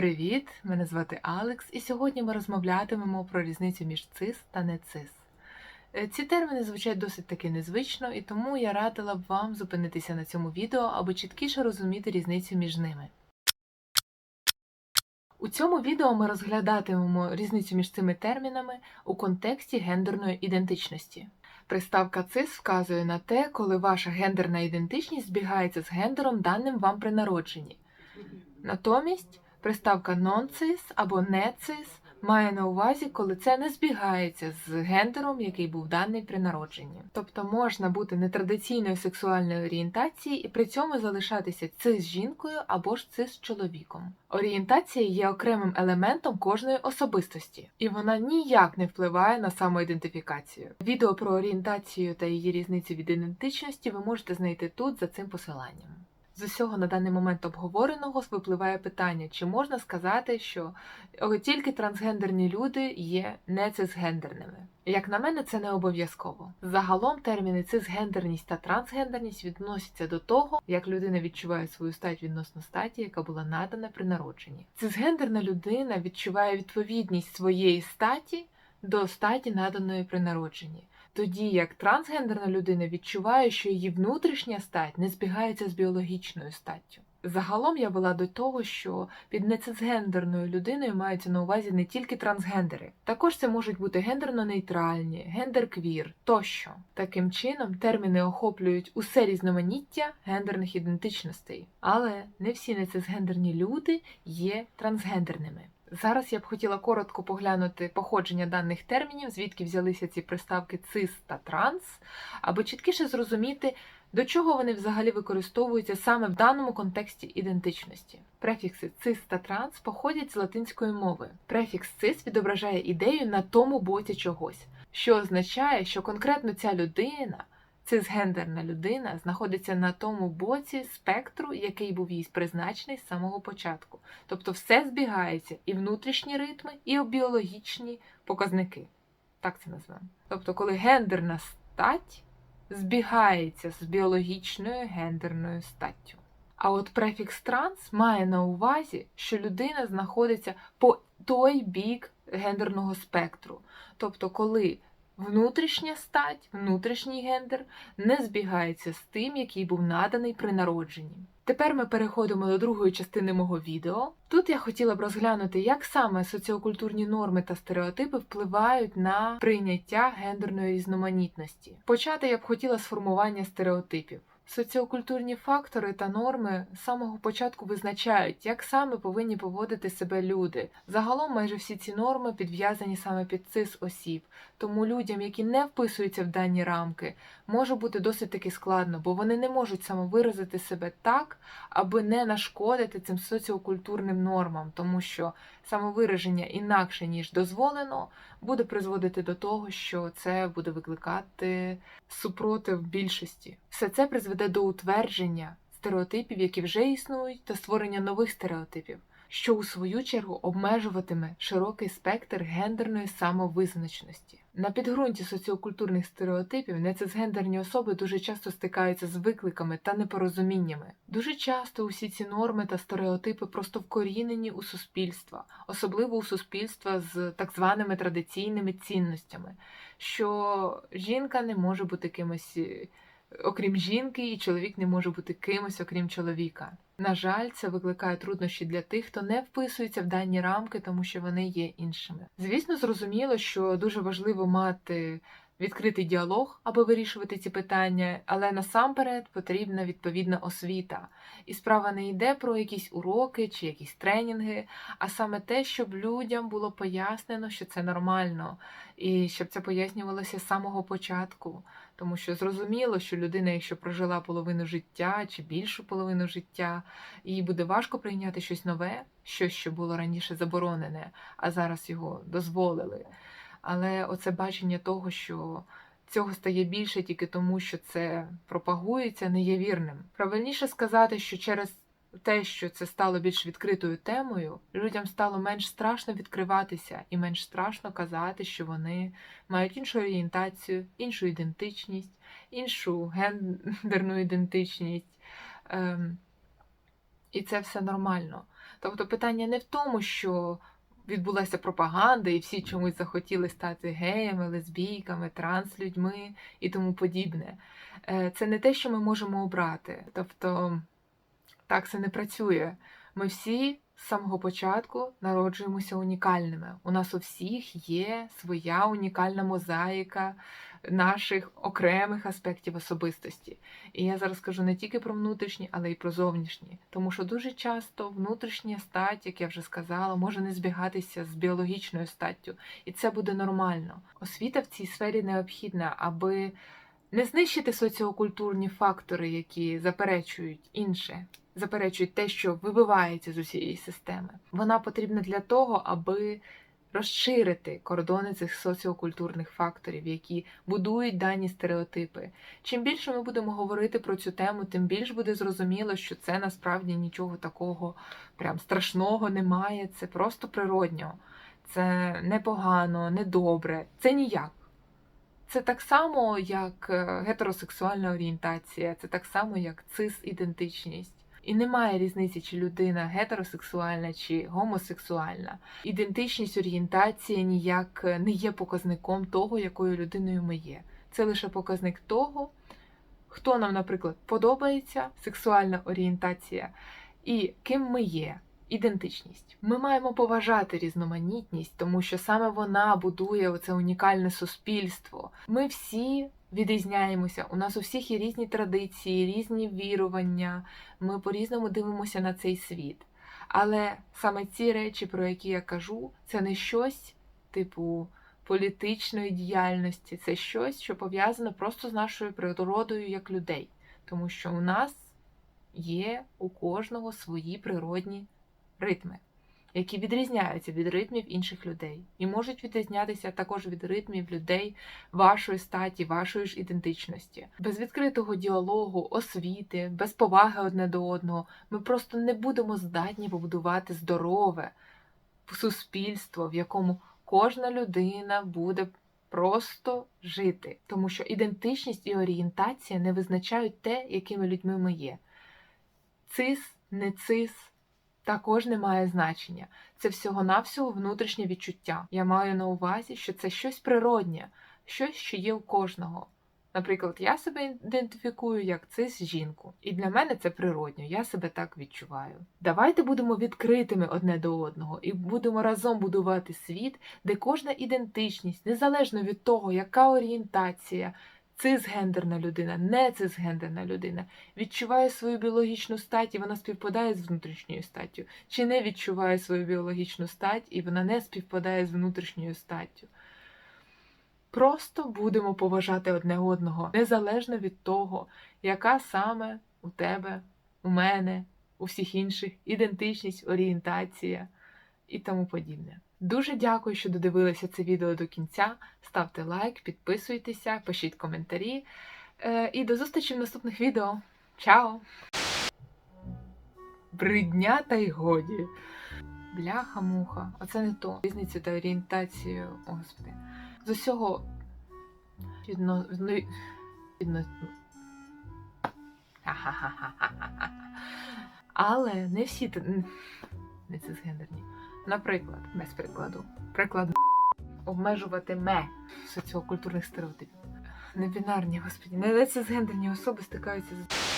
Привіт! Мене звати Алекс, і сьогодні ми розмовлятимемо про різницю між цис та не цис. Е, Ці терміни звучать досить таки незвично, і тому я радила б вам зупинитися на цьому відео, аби чіткіше розуміти різницю між ними. У цьому відео ми розглядатимемо різницю між цими термінами у контексті гендерної ідентичності. Приставка цис вказує на те, коли ваша гендерна ідентичність збігається з гендером, даним вам при народженні. Натомість приставка non-cis або не-cis має на увазі, коли це не збігається з гендером, який був даний при народженні. Тобто можна бути нетрадиційної сексуальної орієнтації і при цьому залишатися цис жінкою або ж цис чоловіком. Орієнтація є окремим елементом кожної особистості, і вона ніяк не впливає на самоідентифікацію. Відео про орієнтацію та її різницю від ідентичності ви можете знайти тут за цим посиланням. З усього на даний момент обговореного випливає питання, чи можна сказати, що тільки трансгендерні люди є не цисгендерними. Як на мене, це не обов'язково. Загалом терміни цисгендерність та трансгендерність відносяться до того, як людина відчуває свою стать відносно статі, яка була надана при народженні. Цисгендерна людина відчуває відповідність своєї статі до статі, наданої при народженні. Тоді як трансгендерна людина відчуває, що її внутрішня стать не збігається з біологічною статтю. Загалом я вела до того, що під нецисгендерною людиною маються на увазі не тільки трансгендери, також це можуть бути гендерно-нейтральні, гендер-квір тощо. Таким чином, терміни охоплюють усе різноманіття гендерних ідентичностей, але не всі нецисгендерні люди є трансгендерними. Зараз я б хотіла коротко поглянути походження даних термінів, звідки взялися ці приставки цис та транс, аби чіткіше зрозуміти, до чого вони взагалі використовуються саме в даному контексті ідентичності. Префікси цис та транс походять з латинської мови. Префікс цис відображає ідею на тому боці чогось, що означає, що конкретно ця людина. Цисгендерна людина знаходиться на тому боці спектру, який був їй призначений з самого початку. Тобто все збігається і внутрішні ритми, і біологічні показники. Так це назвемо. Тобто, коли гендерна стать збігається з біологічною гендерною статтю. А от префікс транс має на увазі, що людина знаходиться по той бік гендерного спектру. Тобто, коли внутрішня стать, внутрішній гендер не збігається з тим, який був наданий при народженні. Тепер ми переходимо до другої частини мого відео. Тут я хотіла б розглянути, як саме соціокультурні норми та стереотипи впливають на прийняття гендерної різноманітності. Почати я б хотіла з формування стереотипів. Соціокультурні фактори та норми з самого початку визначають, як саме повинні поводити себе люди. Загалом майже всі ці норми підв'язані саме під цис осіб, тому людям, які не вписуються в дані рамки, може бути досить таки складно, бо вони не можуть самовиразити себе так, аби не нашкодити цим соціокультурним нормам, тому що самовираження інакше ніж дозволено, буде призводити до того, що це буде викликати супротив більшості. Все це призведе до утвердження стереотипів, які вже існують, та створення нових стереотипів, що у свою чергу обмежуватиме широкий спектр гендерної самовизначеності. На підґрунті соціокультурних стереотипів нецисгендерні особи дуже часто стикаються з викликами та непорозуміннями. Дуже часто усі ці норми та стереотипи просто вкорінені у суспільства, особливо у суспільства з так званими традиційними цінностями, що жінка не може бути кимось окрім жінки, і чоловік не може бути кимось, окрім чоловіка. На жаль, це викликає труднощі для тих, хто не вписується в дані рамки, тому що вони є іншими. Звісно, зрозуміло, що дуже важливо мати відкритий діалог, аби вирішувати ці питання, але насамперед потрібна відповідна освіта. І справа не йде про якісь уроки чи якісь тренінги, а саме те, щоб людям було пояснено, що це нормально, і щоб це пояснювалося з самого початку. Тому що зрозуміло, що людина, якщо прожила половину життя чи більшу половину життя, їй буде важко прийняти щось нове, щось, що було раніше заборонене, а зараз його дозволили. Але оце бачення того, що цього стає більше тільки тому, що це пропагується, не є вірним. Правильніше сказати, що через те, що це стало більш відкритою темою, людям стало менш страшно відкриватися і менш страшно казати, що вони мають іншу орієнтацію, іншу ідентичність, іншу гендерну ідентичність. Ем, і це все нормально. Тобто питання не в тому, що відбулася пропаганда, і всі чомусь захотіли стати геями, лесбійками, транслюдьми і тому подібне. Е, Це не те, що ми можемо обрати. Тобто так це не працює. Ми всі з самого початку народжуємося унікальними. У нас у всіх є своя унікальна мозаїка наших окремих аспектів особистості. І я зараз кажу не тільки про внутрішні, але й про зовнішні. Тому що дуже часто внутрішня стать, як я вже сказала, може не збігатися з біологічною статтю, і це буде нормально. Освіта в цій сфері необхідна, аби не знищити соціокультурні фактори, які заперечують інше, заперечують те, що вибивається з усієї системи. Вона потрібна для того, аби розширити кордони цих соціокультурних факторів, які будують дані стереотипи. Чим більше ми будемо говорити про цю тему, тим більш буде зрозуміло, що це насправді нічого такого прям страшного немає. Це просто природньо, це непогано, недобре, це ніяк. Це так само, як е, гетеросексуальна орієнтація, це так само, як цис-ідентичність. І немає різниці, чи людина гетеросексуальна чи гомосексуальна. Ідентичність орієнтація ніяк е, не є показником того, якою людиною ми є. Це лише показник того, хто нам, наприклад, подобається, сексуальна орієнтація, і ким ми є. Ідентичність. Ми маємо поважати різноманітність, тому що саме вона будує оце унікальне суспільство. Ми всі відрізняємося. У нас у всіх є різні традиції, різні вірування. Ми по-різному дивимося на цей світ. Але саме ці речі, про які я кажу, це не щось типу політичної діяльності, це щось, що пов'язане просто з нашою природою як людей. Тому що у нас є у кожного свої природні ритми, які відрізняються від ритмів інших людей, і можуть відрізнятися також від ритмів людей вашої статі, вашої ж ідентичності. Без відкритого діалогу, освіти, без поваги одне до одного, ми просто не будемо здатні побудувати здорове суспільство, в якому кожна людина буде. Просто жити, тому що ідентичність і орієнтація не визначають те, якими людьми ми є. Цис, не цис, також не має значення. Це всього-навсього внутрішнє відчуття. Я маю на увазі, що це щось природнє, щось, що є у кожного. Наприклад, я себе ідентифікую як цис жінку, і для мене це природньо, я себе так відчуваю. Давайте будемо відкритими одне до одного і будемо разом будувати світ, де кожна ідентичність, незалежно від того, яка орієнтація, цисгендерна людина, не цисгендерна людина, відчуває свою біологічну стать і вона співпадає з внутрішньою статтю, чи не відчуває свою біологічну стать і вона не співпадає з внутрішньою статтю. Просто будемо поважати одне одного, незалежно від того, яка саме у тебе, у мене, у всіх інших ідентичність, орієнтація і тому подібне. Дуже дякую, що додивилися це відео до кінця. Ставте лайк, підписуйтеся, пишіть коментарі. Е, І до зустрічі в наступних відео. Чао! Бридня та й годі. Бляха-муха. Оце не то. Різницю та орієнтацію. О, Господи. З усього відно... відно... Але не всі не цисгендерні. Наприклад, без прикладу. Приклад обмежувати ме соціокультурних стереотипів. Небінарні, господі, не гендерні особи стикаються з